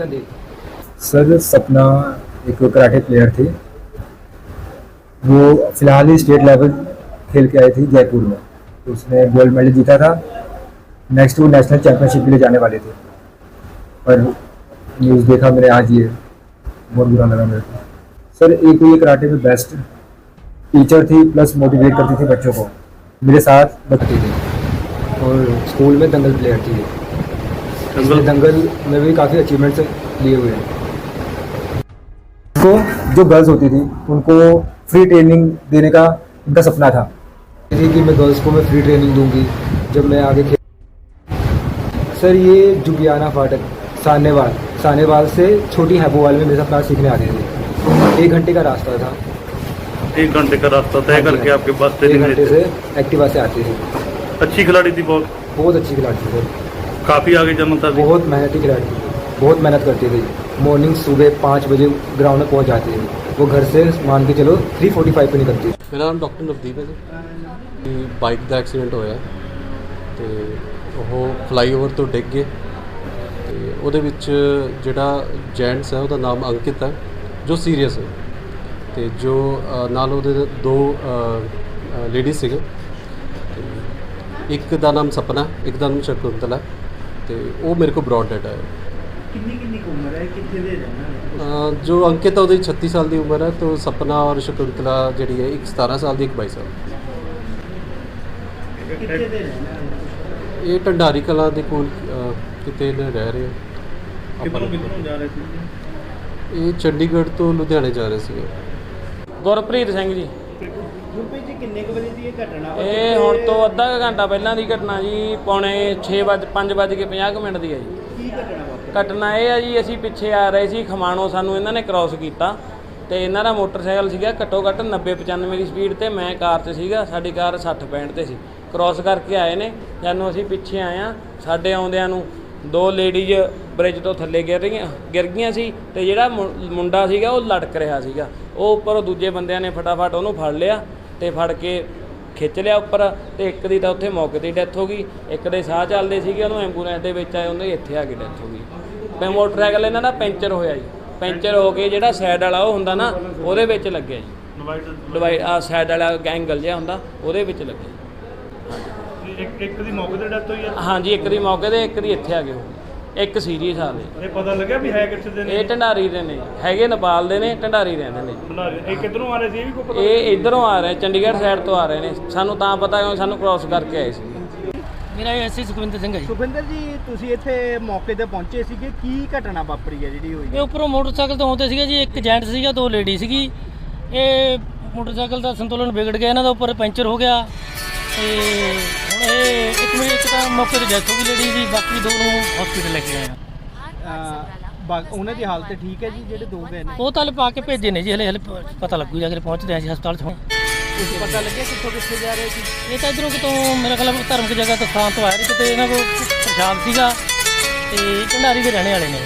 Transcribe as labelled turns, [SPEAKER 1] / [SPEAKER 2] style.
[SPEAKER 1] Sandeep
[SPEAKER 2] sir सपना एक karate player थी। वो फ़िलहाल ही स्टेट लेवल खेल के आई थी जयपुर में। तो उसने गोल्ड मेडल जीता था। नेक्स्ट वो नेशनल चैंपियनशिप के लिए जाने वाले थे। पर न्यूज़ देखा मैंने आज ये बहुत बुरा लगा मेरे को। सर एक ये कराटे में बेस्ट टीचर थी प्लस मोटिवेट करती थी बच्चों को। मेरे साथ
[SPEAKER 1] बत्ती थी। और स्कूल में दंगल प्लेयर थी ये। दंगल में भी काफ़ी अचीवमेंट्स लिए हुए हैं।
[SPEAKER 2] को जो गर्ल्स होती थी उनको फ्री ट्रेनिंग देने का उनका सपना था।
[SPEAKER 1] थी कि मैं गर्ल्स को मैं फ्री ट्रेनिंग दूँगी जब मैं आगे खेल सर ये जुबियाना फाटक सानेवाल। सानेवाल से छोटी हैबोवाल में मेरे क्लास सीखने आते थे। एक घंटे का रास्ता था।
[SPEAKER 3] एक घंटे का रास्ता तय करके। आपके पास
[SPEAKER 1] एक
[SPEAKER 3] ट्रेनिंग
[SPEAKER 1] घंटे से एक्टिवा से आती थी।
[SPEAKER 3] अच्छी खिलाड़ी थी बहुत।
[SPEAKER 1] बहुत अच्छी खिलाड़ी थी। सर
[SPEAKER 3] काफी आगे जन्मता थी
[SPEAKER 1] बहुत मेहनती खिलाड़ी थी बहुत मेहनत करती थी मॉर्निंग सुबह पाँच बजे ग्राउंड में पहुंच जाती थी वो घर से मान के चलो थ्री फोर्टी फाइव पे निकलती थी
[SPEAKER 4] ਮੇਰਾ ਨਾਮ ਡਾਕਟਰ ਨਵਦੀਪ ਹੈ ਜੀ ਤੇ ਬਾਈਕ ਦਾ ਐਕਸੀਡੈਂਟ ਹੋਇਆ ਤੇ ਉਹ ਫਲਾਈਓਵਰ ਤੋਂ ਡਿੱਗ ਗਏ ਤੇ ਉਹਦੇ ਵਿੱਚ ਜਿਹੜਾ ਜੈਂਟਸ ਹੈ ਉਹਦਾ ਨਾਮ ਅੰਕਿਤ ਹੈ ਜੋ ਸੀਰੀਅਸ ਹੈ ਤੇ ਜੋ ਅ, ਨਾਲ ਉਹਦੇ ਦੋ ਲੇਡੀ ਸੀਗੇ ਤੇ ਇੱਕ ਦਾ ਨਾਮ ਸਪਨਾ ਇੱਕ ਦਾ ਨਾਮ ਸ਼ਕੁੰਤਲਾ ਤੇ ਉਹ ਮੇਰੇ ਕੋਲ ਬ੍ਰੌਡ ਡੈਟ ਆਇਆ
[SPEAKER 5] ਕਿੰਨੀ ਕਿੰਨੀ ਕੁ ਉਮਰ ਹੈ? ਕਿੱਥੇ ਦੇ ਰਹਿਣਾ
[SPEAKER 4] ਅ, ਜੋ ਅੰਕਿਤ ਹੈ ਉਹਦੀ 36 ਸਾਲ ਦੀ ਉਮਰ ਹੈ ਤੇ ਸਪਨਾ ਔਰ ਸ਼ਕੁੰਤਲਾ ਜਿਹੜੀ ਹੈ ਇੱਕ 17 ਸਾਲ ਦੀ ਇੱਕ 22 ਸਾਲ ਦੀ।
[SPEAKER 5] ਕਿੱਥੇ ਦੇ ਰਹਿਣਾ
[SPEAKER 4] ਇਹ ਢੰਡਾਰੀ ਕਲਾਂ ਦੇ ਕੋਲ ਕਿਤੇ ਨੇ ਰਹਿ ਰਹੇ ਆ।
[SPEAKER 3] ਕਿਧਰੋਂ ਕਿਧਰੋਂ ਜਾ ਰਹੇ ਸੀ?
[SPEAKER 4] ਇਹ ਚੰਡੀਗੜ੍ਹ ਤੋਂ ਲੁਧਿਆਣੇ ਜਾ ਰਹੇ ਸੀਗੇ।
[SPEAKER 6] ਗੁਰਪ੍ਰੀਤ ਸਿੰਘ ਜੀ।
[SPEAKER 5] ਗੁਰਪ੍ਰੀਤ ਜੀ ਕਿੰਨੇ ਕੁ ਵਜੇ ਦੀ ਇਹ ਘਟਨਾ?
[SPEAKER 6] ਇਹ ਹੁਣ ਤੋਂ ਅੱਧਾ ਕੁ ਘੰਟਾ ਪਹਿਲਾਂ ਦੀ ਘਟਨਾ ਜੀ ਪੌਣੇ 6 ਵਜੇ 5 ਵਜੇ ਕੇ 50 ਕੁ ਮਿੰਟ ਦੀ ਹੈ ਜੀ।
[SPEAKER 5] ਕੀ ਘਟਨਾ ਵਾਪਰੀ?
[SPEAKER 6] ਘਟਨਾ ਇਹ ਆ ਜੀ ਅਸੀਂ ਪਿੱਛੇ ਆ ਰਹੇ ਸੀ ਖਮਾਣੋ ਸਾਨੂੰ ਇਹਨਾਂ ਨੇ ਕ੍ਰਾਸ ਕੀਤਾ ਤੇ ਇਹਨਾਂ ਦਾ ਮੋਟਰਸਾਈਕਲ ਸੀਗਾ ਘੱਟੋ ਘੱਟ 90 95 ਦੀ ਸਪੀਡ ਤੇ ਮੈਂ ਕਾਰ 'ਤੇ ਸੀਗਾ ਸਾਡੀ ਕਾਰ 60 65 ਤੇ ਸੀ। ਕ੍ਰਾਸ ਕਰਕੇ ਆਏ ਨੇ ਜਾਨੂੰ ਅਸੀਂ ਪਿੱਛੇ ਆਏ ਆ ਸਾਡੇ ਆਉਂਦਿਆਂ ਨੂੰ ਦੋ ਲੇਡੀਜ਼ ਬ੍ਰਿਜ ਤੋਂ ਥੱਲੇ ਗਿਰ ਰਹੀਆਂ ਗਿਰ ਗਈਆਂ ਸੀ ਤੇ ਜਿਹੜਾ ਮੁੰਡਾ ਸੀਗਾ ਉਹ ਲੜਕ ਰਿਹਾ ਸੀਗਾ। ਉਹ ਉੱਪਰ ਦੂਜੇ ਬੰਦਿਆਂ ਨੇ ਫਟਾਫਟ ਉਹਨੂੰ ਫੜ ਲਿਆ ਤੇ ਫੜ ਕੇ ਖਿੱਚ ਲਿਆ ਉੱਪਰ ਤੇ ਇੱਕ ਦੀ ਤਾਂ ਉੱਥੇ ਮੌਕੇ ਤੇ ਡੈਥ ਹੋ ਗਈ। ਇੱਕ ਦੇ ਸਾਹ ਚੱਲਦੇ ਸੀਗੇ ਉਹਨੂੰ ਐਂਬੂਲੈਂਸ ਦੇ ਵਿੱਚ ਆਏ ਉਹਦੇ ਇੱਥੇ ਆ ਕੇ ਡੈਥ ਹੋ ਗਈ। ਮੈਂ ਮੋਟਰਸਾਈਕਲ ਇਹਨਾਂ ਦਾ ਪੈਂਚਰ ਹੋਇਆ ਜੀ। ਪੈਂਚਰ ਹੋ ਕੇ ਜਿਹੜਾ ਸਾਈਡ ਵਾਲਾ ਉਹ ਹੁੰਦਾ ਨਾ ਉਹਦੇ ਵਿੱਚ ਲੱਗਿਆ ਜੀ। ਡਿਵਾਈਡ ਆ ਸਾਈਡ ਵਾਲਾ ਐਂਗਲ ਜਿਹਾ ਹੁੰਦਾ ਉਹਦੇ ਵਿੱਚ ਲੱਗਿਆ
[SPEAKER 3] ਇੱਕ ਇੱਕ ਦੀ ਮੌਕੇ ਤੇ ਡੈਥ ਹੋਈ ਹੈ
[SPEAKER 6] ਹਾਂਜੀ ਇੱਕ ਦੀ ਮੌਕੇ ਤੇ ਇੱਕ ਦੀ ਇੱਥੇ ਆ ਗਏ ਉਹ ਇੱਕ ਸੀਰੀਅਸ ਆ ਗਏ
[SPEAKER 3] ਇਹ ਪਤਾ ਲੱਗਿਆ ਵੀ ਹੈ ਕਿੱਥੇ ਦੇ ਨੇ?
[SPEAKER 6] ਇਹ ਢੰਡਾਰੀ ਦੇ ਨੇ। ਹੈਗੇ ਨੇਪਾਲ ਦੇ ਨੇ ਢੰਡਾਰੀ ਰਹਿੰਦੇ ਨੇ।
[SPEAKER 3] ਇਹ ਕਿੱਧਰੋਂ ਆ ਰਹੇ ਸੀ ਇਹ ਵੀ ਕੋਈ ਪਤਾ
[SPEAKER 6] ਇਹ ਇਧਰੋਂ ਆ ਰਹੇ ਚੰਡੀਗੜ੍ਹ ਸਾਈਡ ਤੋਂ ਆ ਰਹੇ ਨੇ। ਸਾਨੂੰ ਤਾਂ ਪਤਾ ਕਿਉਂ ਸਾਨੂੰ ਕ੍ਰਾਸ ਕਰਕੇ ਆਏ ਸੀ।
[SPEAKER 7] ਮੇਰਾ ਐਸਸੀ ਸੁਖਵਿੰਦਰ ਸਿੰਘ ਹੈ ਜੀ।
[SPEAKER 5] ਸੁਖਵਿੰਦਰ ਜੀ ਤੁਸੀਂ ਇੱਥੇ ਮੌਕੇ ਤੇ ਪਹੁੰਚੇ ਸੀਗੇ। ਕੀ ਘਟਨਾ ਵਾਪਰੀ ਹੈ ਜਿਹੜੀ ਹੋਈ?
[SPEAKER 7] ਇਹ ਉੱਪਰੋਂ ਮੋਟਰਸਾਈਕਲ ਤੋਂ ਆਉਂਦੇ ਸੀਗੇ ਜੀ। ਇੱਕ ਜੈਂਟ ਸੀਗਾ ਦੋ ਲੇਡੀ ਸੀਗੀ। ਇਹ ਮੋਟਰਸਾਈਕਲ ਦਾ ਸੰਤੁਲਨ ਵਿਗੜ ਗਿਆ। ਇਹਨਾਂ ਦਾ ਉੱਪਰ ਪੈਂਚਰ ਹੋ ਗਿਆ। ਤੇ ਹੁਣ ਇਹ ਇੱਕ ਮਿੰਟ ਮੌਕੇ ਤੇ ਡੈਥ ਹੋ ਗਈ ਲੇਡੀ ਦੀ ਬਾਕੀ ਦੋ ਨੂੰ ਹਸਪੀਟਲ ਲੈ ਕੇ ਆਏ ਆ।
[SPEAKER 5] ਅਹ, ਬਾ- ਉਹਨਾਂ ਦੀ ਹਾਲਤ ਠੀਕ ਹੈ ਜੀ ਜਿਹੜੇ ਦੋ ਗਏ ਨੇ।
[SPEAKER 7] ਉਹ ਤਾਂ ਹਲੇ ਪਾ ਕੇ ਭੇਜੇ ਨੇ ਜੀ ਹਲੇ ਹਲੇ ਪ- ਪਤਾ ਲੱਗੂ ਜਾ ਕੇ ਪਹੁੰਚਦੇ ਆ ਜੀ ਹਸਪਤਾਲ 'ਚ। ਹੁਣ
[SPEAKER 5] ਕੁਝ ਪਤਾ ਲੱਗਿਆ ਕਿੱਥੋਂ ਕਿੱਥੇ ਜਾ ਰਹੇ ਸੀ?
[SPEAKER 7] ਇਹ ਤਾਂ ਇਧਰੋਂ ਕਿਤੋਂ ਮੇਰਾ ਖਿਆਲ ਹੈ ਧਰਮਕ ਜਗ੍ਹਾ ਤੋਂ ਥਾਂ ਤੋਂ ਆਏ ਨੇ ਕਿਤੇ ਇਹਨਾਂ ਕੋਲ ਪ੍ਰਸ਼ਾਦ ਸੀਗਾ ਤੇ ਢੰਡਾਰੀ ਦੇ ਰਹਿਣੇ ਵਾਲੇ ਨੇ।